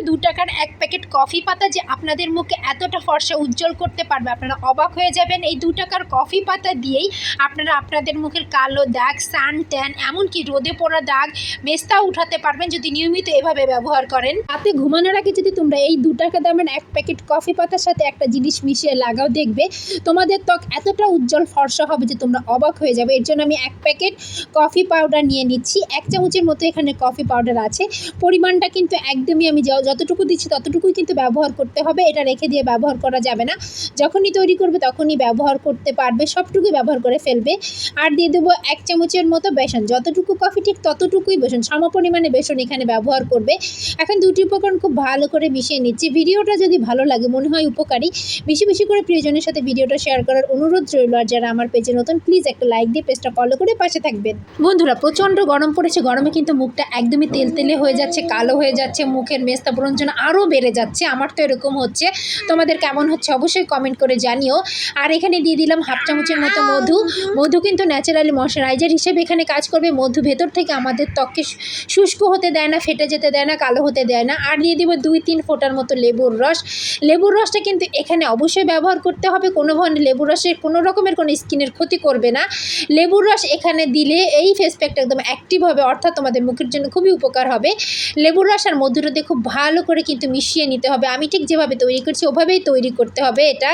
দু টাকার এক প্যাকেট কফি পাতা যে আপনাদের মুখে এতটা ফর্সা উজ্জ্বল করতে পারবে, আপনারা অবাক হয়ে যাবেন। এই দু টাকার কফি পাতা দিয়েই আপনারা আপনাদের মুখের কালো দাগ, সান ট্যান, এমনকি রোদে পড়া দাগ মেস্তা উঠাতে পারবেন যদি নিয়মিত এভাবে ব্যবহার করেন। রাতে ঘুমানোর আগে যদি তোমরা এই দু টাকা দামের এক প্যাকেট কফি পাতার সাথে একটা জিনিস মিশিয়ে লাগাও, দেখবে তোমাদের ত্বক এতটা উজ্জ্বল ফর্সা হবে যে তোমরা অবাক হয়ে যাবে। এর জন্য আমি এক প্যাকেট কফি পাউডার নিয়ে নিচ্ছি। এক চামচের মতো এখানে কফি পাউডার আছে। পরিমাণটা কিন্তু একদমই আমি য- যতটুকু দিচ্ছি ততটুকুই কিন্তু ব্যবহার করতে হবে, এটা রেখে দিয়ে ব্যবহার করা যাবে না। যখনই তৈরি করবে তখনই ব্যবহার করতে পারবে, সবটুকুই ব্যবহার করে ফেলবে। আর দিয়ে দেবো এক চামচের মতো বেসন, যতটুকু কফি ঠিক ততটুকুই বেসন, সম পরিমাণে বেসন এখানে ব্যবহার করবে। এখন দুটি উপকরণ খুব ভালো করে মিশিয়ে নিচ্ছি। ভিডিওটা যদি ভালো লাগে, মনে হয় উপকারী, বেশি বেশি করে প্রিয়জনের সাথে ভিডিওটা শেয়ার করার অনুরোধ রইল। আর যারা আমার পেজে নতুন প্লিজ একটা লাইক দিয়ে পেজটা ফলো করে পাশে থাকবেন। বন্ধুরা, প্রচণ্ড গরম পড়েছে, গরমে কিন্তু মুখটা একদমই তেল তেলে হয়ে যাচ্ছে, কালো হয়ে যাচ্ছে, মুখের মেস্তা ব্রঞ্জন আরও বেড়ে যাচ্ছে। আমার তো এরকম হচ্ছে। তোমাদের কেমন হচ্ছে অবশ্যই কমেন্ট করে জানিও। আর এখানে দিয়ে দিলাম হাফ চামচের মতো মধু। মধু কিন্তু ন্যাচারালি ময়শ্চারাইজার হিসেবে এখানে কাজ করবে। মধু ভেতর থেকে আমাদের ত্বককে শুষ্ক হতে দেয় না ফেটে যেতে দেয় না কালো হতে দেয় না। আর দিয়ে দিব দুই তিন ফোঁটার মতো লেবুর রস। লেবুর রসটা কিন্তু এখানে অবশ্যই ব্যবহার করতে হবে। কোনো ধরনের লেবুর রসের কোনো রকমের কোনো স্কিনের ক্ষতি করবে না। লেবুর রস এখানে দিলে এই ফেস প্যাকটা একদম অ্যাক্টিভ হবে। অর্থাৎ তোমাদের মুখের জন্য খুবই উপকার হবে। লেবুর রস আর দিয়ে খুব ভালো করে কিন্তু মিশিয়ে নিতে হবে। আমি ঠিক যেভাবে তৈরি করছি, ওভাবেই তৈরি করতে হবে এটা।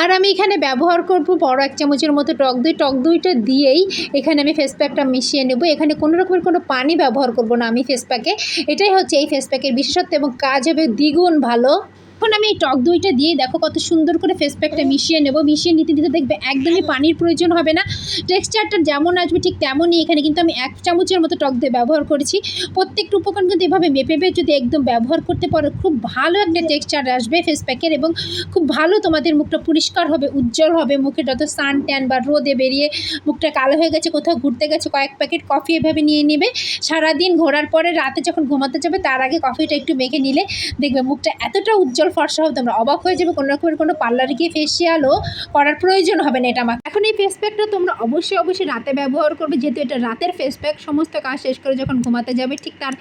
আর আমি এখানে ব্যবহার করব বড় এক চামচের মতো টক দই। টক দইটা দিয়েই এখানে আমি ফেস প্যাকটা মিশিয়ে নেব। এখানে কোনো রকমের কোনো পানি ব্যবহার করব না আমি ফেস প্যাকে এটাই হচ্ছে এই ফেস প্যাকের বিশেষত্ব এবং কাজ হবে দ্বিগুণ ভালো। এখন আমি এই টক দইটা দিয়ে দেখো কত সুন্দর করে ফেস প্যাকটা মিশিয়ে নেব। মিশিয়ে নিতে দিতে দেখবে একদমই পানির প্রয়োজন হবে না। টেক্সচারটা যেমন আসবে ঠিক তেমনই এখানে কিন্তু আমি এক চামচের মতো টক দই ব্যবহার করেছি। প্রত্যেকটা উপকরণ কিন্তু এভাবে মেপে মেপে যদি একদম ব্যবহার করতে পারো খুব ভালো একটা টেক্সচার আসবে ফেস প্যাকের এবং খুব ভালো তোমাদের মুখটা পরিষ্কার হবে উজ্জ্বল হবে। মুখে যত সান ট্যান বা রোদে বেরিয়ে মুখটা কালো হয়ে গেছে কোথাও ঘুরতে গেছে কয়েক প্যাকেট কফি এভাবে নিয়ে নেবে। সারাদিন ঘোরার পরে রাতে যখন ঘুমাতে যাবে তার আগে কফিটা একটু মেখে নিলে দেখবে মুখটা এতটা উজ্জ্বল ফর্সা হবে তোমরা অবাক হয়ে যাবে। কোনো রকমের কোনো পার্লারে গিয়ে ফেসিয়ালও করার প্রয়োজন হবে না এটা আমার। এখন এই ফেস প্যাকটা তোমরা অবশ্যই অবশ্যই রাতে ব্যবহার করবে। যেহেতু এটা রাতের ফেস প্যাক সমস্ত কাজ শেষ করে যখন ঘুমাতে যাবে, ঠিক তার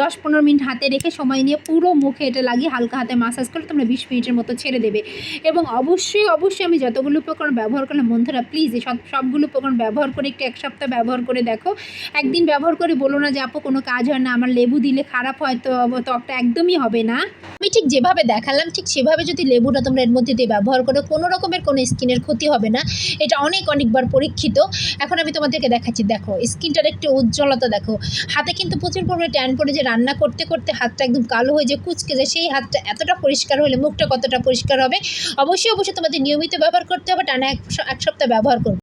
দশ পনেরো মিনিট হাতে রেখে সময় নিয়ে পুরো মুখে এটা লাগিয়ে হালকা হাতে মাসাজ করে তোমরা বিশ মিনিটের মতো ছেড়ে দেবে। এবং অবশ্যই অবশ্যই আমি যতগুলো উপকরণ ব্যবহার করলাম, বন্ধুরা প্লিজ সব, সবগুলো উপকরণ ব্যবহার করে একটু এক সপ্তাহ ব্যবহার করে দেখো। একদিন ব্যবহার করে বলো না যে, আপু, কোনো কাজ হয় না, আমার লেবু দিলে খারাপ হয়, তো ত্বকটা একদমই হবে না। আমি ঠিক যেভাবে দেখালাম ঠিক সেভাবে যদি লেবুটা তোমরা এর মধ্যে দিয়ে ব্যবহার করো, কোনো রকমের কোনো স্কিনের ক্ষতি হবে না। এটা অনেক অনেকবার পরীক্ষিত। এখন আমি তোমাদেরকে দেখাচ্ছি, দেখো, স্কিনটার একটু উজ্জ্বলতা দেখো। হাতে কিন্তু প্রচুর পরিমাণে ট্যান পড়ে যে রান্না করতে করতে হাতটা একদম কালো হয়ে যায় কুচকে যায়, সেই হাতটা এতটা পরিষ্কার হলে মুখটা কতটা পরিষ্কার হবে? অবশ্যই অবশ্যই তোমাদের নিয়মিত ব্যবহার করতে হবে, টানা এক সপ্তাহ ব্যবহার করবে।